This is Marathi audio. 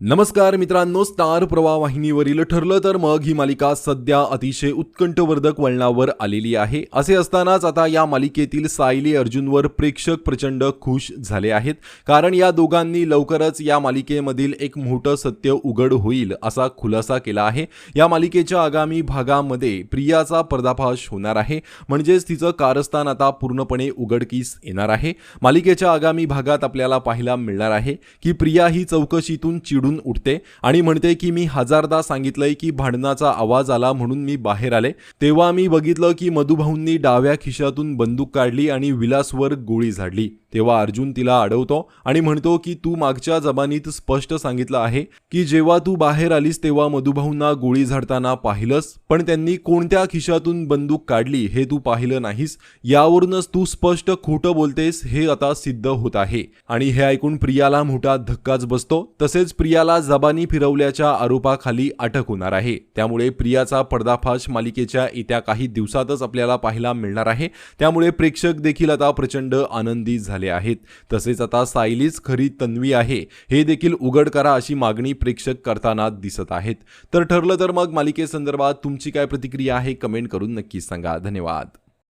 नमस्कार मित्रांनो स्टार प्रवाह वाहिनीवरील ठरलं तर मग ही मालिका सध्या अतिशय उत्कंठवर्धक वळणावर आलेली आहे. असे असतानाच आता या मालिकेतील सायली अर्जुनवर प्रेक्षक प्रचंड खुश झाले आहेत. कारण या दोघांनी लवकरच या मालिकेमधील एक मोठं सत्य उघड होईल असा खुलासा केला आहे. या मालिकेच्या आगामी भागामध्ये प्रियाचा पर्दाफाश होणार आहे. म्हणजेच तिचं कारस्थान आता पूर्णपणे उघडकीस येणार आहे. मालिकेच्या आगामी भागात आपल्याला पाहायला मिळणार आहे की प्रिया ही चौकशीतून चिडून उठते आणि म्हणते की मी हजारदा सांगितलंय की भांडणाचा आवाज आला म्हणून मी बाहेर आले. तेव्हा मी बघितलं की मधुभाऊंनी डाव्या खिशातून बंदूक काढली आणि विलासवर गोळी झाडली. तेव्हा अर्जुन तिला अडवतो आणि म्हणतो की तू मागच्या जबानीत स्पष्ट सांगितलं आहे की जेव्हा तू बाहेर आलीस तेव्हा मधुभाऊंना गोळी झाडताना पाहिलंस पण त्यांनी कोणत्या खिशातून बंदूक काढली हे तू पाहिलं नाहीस यावरूनच तू स्पष्ट खोटं बोलतेस हे आता सिद्ध होत आहे. आणि हे ऐकून प्रियाला मोठा धक्काच बसतो तसेच प्रियाला जबानी फिरवल्याच्या आरोपाखाली अटक होणार आहे. त्यामुळे प्रियाचा पर्दाफाश मालिकेच्या येत्या काही दिवसातच आपल्याला पाहायला मिळणार आहे. त्यामुळे प्रेक्षक देखील आता प्रचंड आनंदी झाले. आहेत. तसेच आता सायलीच खरी तन्वी आहे. हे देखील उघड करा अशी मागणी प्रेक्षक करताना दिसत आहेत. तर ठरलं तर मग मालिकेसंदर्भात तुमची काय प्रतिक्रिया आहे कमेंट करून नक्की सांगा. धन्यवाद.